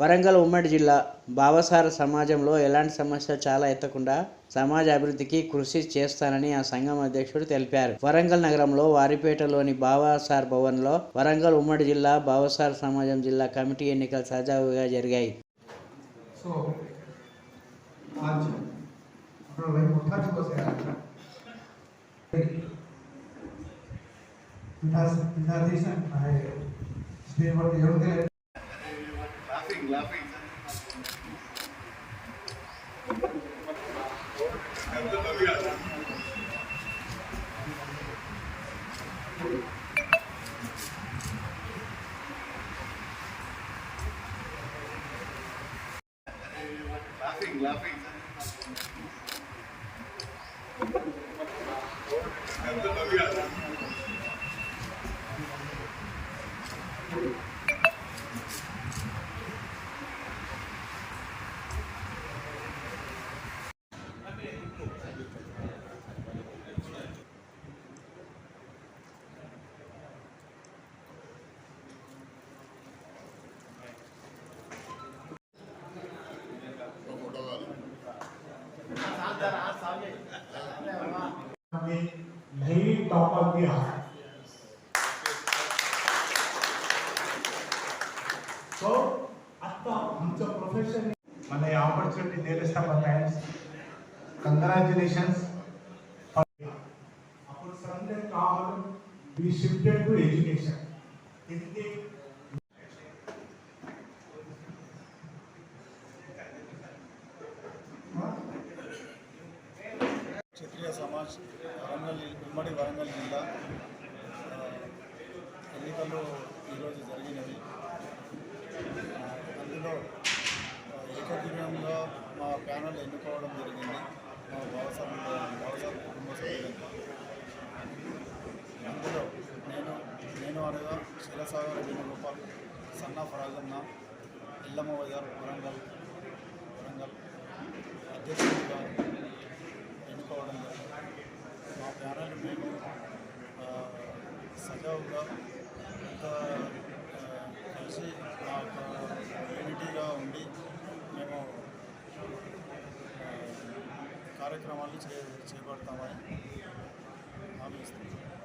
వరంగల్ ఉమ్మడి జిల్లా బావసార సమాజంలో ఎలాంటి సమస్య చాలా ఎత్తకుండా సమాజ అభివృద్ధికి కృషి చేస్తానని ఆ సంఘం అధ్యక్షుడు తెలిపారు. వరంగల్ నగరంలో వారిపేటలోని బావాసార్ భవన్లో వరంగల్ ఉమ్మడి జిల్లా బావసార్ సమాజం జిల్లా కమిటీ ఎన్నికలు సజావుగా జరిగాయి. Laughing, laughing. Laughing, laughing. हमें यही टॉपर दिया है सो आता आमचं प्रोफेशन मला ऑपॉर्च्युनिटी दिलेस त्याबद्दल कंग्रॅच्युलेशन्स आपण समजे काम वी शिफ्टेड टू एजुकेशन इतके సమాజ్ వరంగల్ ఉమ్మడి వరంగల్ జిల్లా ఎన్నికలు ఈరోజు జరిగినవి. అందులో ఆ, ఏకగ్రీవంగా మా ప్యానల్ ఎన్నుకోవడం జరిగింది. మా వ్యవసాయ వ్యవసాయ కుటుంబ సభ్యులంతా అందులో నేను నేను అనగా శిలసాగర్ వేణుగోపాల్ సన్నాఫ్ రాజన్న ఇల్లమ్మ బజార్ వరంగల్ వరంగల్ అధ్యక్షుడిగా ఎన్నుకోవడం జరిగింది మా ప్యానల్ మేము ఆ, Uh, uh, సజావుగా అంత ఆ, కలిసి యూనిటీగా ఉండి మేము కార్యక్రమాలు చే చేపడతామని హామీ ఇస్తున్నాం